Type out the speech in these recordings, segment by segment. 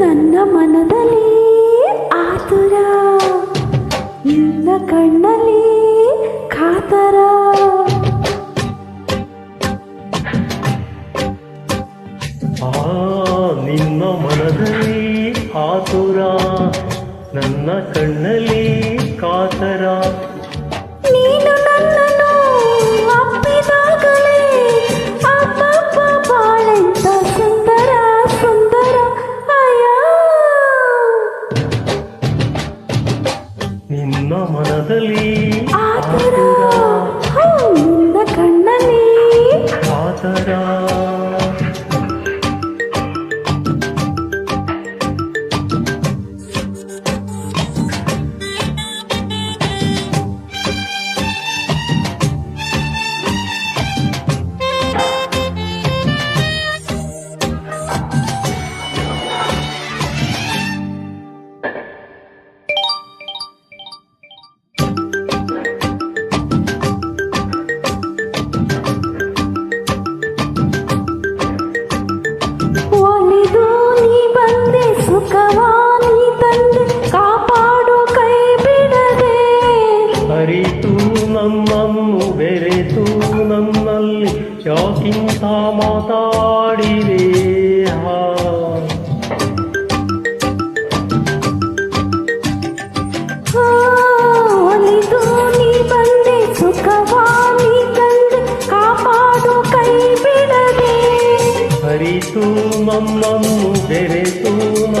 ನನ್ನ ಮನದಲ್ಲಿ ಕಣ್ಣಲ್ಲಿ ಕಾತರ. ಆ ನಿನ್ನ ಮನದಲ್ಲಿ ಆತುರ ನನ್ನ ಕಣ್ಣಲ್ಲಿ ಕಾತರ. ನೀನು ಮನದಲ್ಲಿ ಆತುರ ಆತುರ ಹೋ, ನಿನ್ನ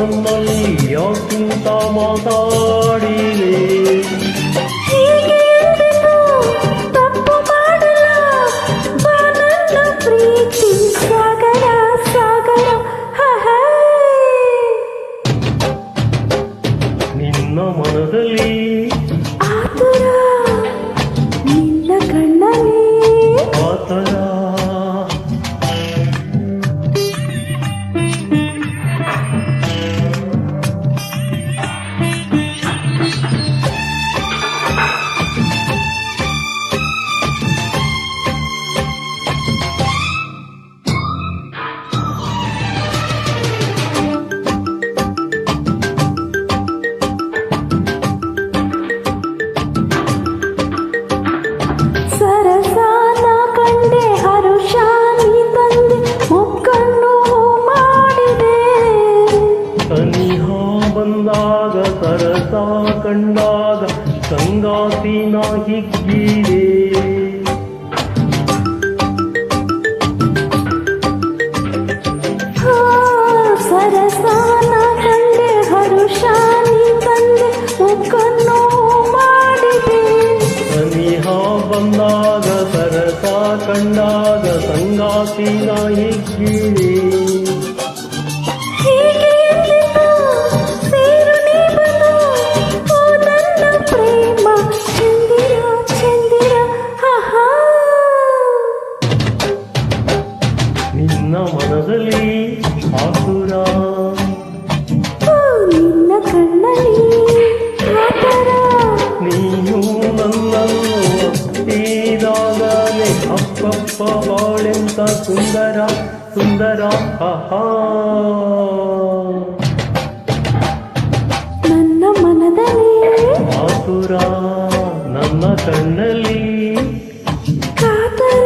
ನನ್ನಲ್ಲಿ ಯಾಕಿಂತ ಮಾತಾಡಿದೆ. ನಿನ್ನ ಮನದಲ್ಲಿ ಬಂದಾಗ ಸರಸ ಕಂಡಾಗ ಸಂಗಾತಿನ ಹಿಗ್ಗಿದೆ ಆ, ಸರಸಾನ ಕಂಡೆ ಹರುಷ ನೀ ತಂದೆ ಮುಕ್ಕನ್ನು ಮಾಡಿದೆ ಸನಿಹ ಬಂದಾಗ ಸರಸ ಕಂಡಾಗ ಸಂಗಾತಿನ ಹಿಗ್ಗಿದೆ ಬಾಳೆಂತ ಸುಂದರ ಸುಂದರ ಆಹಾ ನನ್ನ ಮನದಲ್ಲಿ ಆತುರ ನನ್ನ ಕಣ್ಣಲ್ಲಿ. ಕಾತರ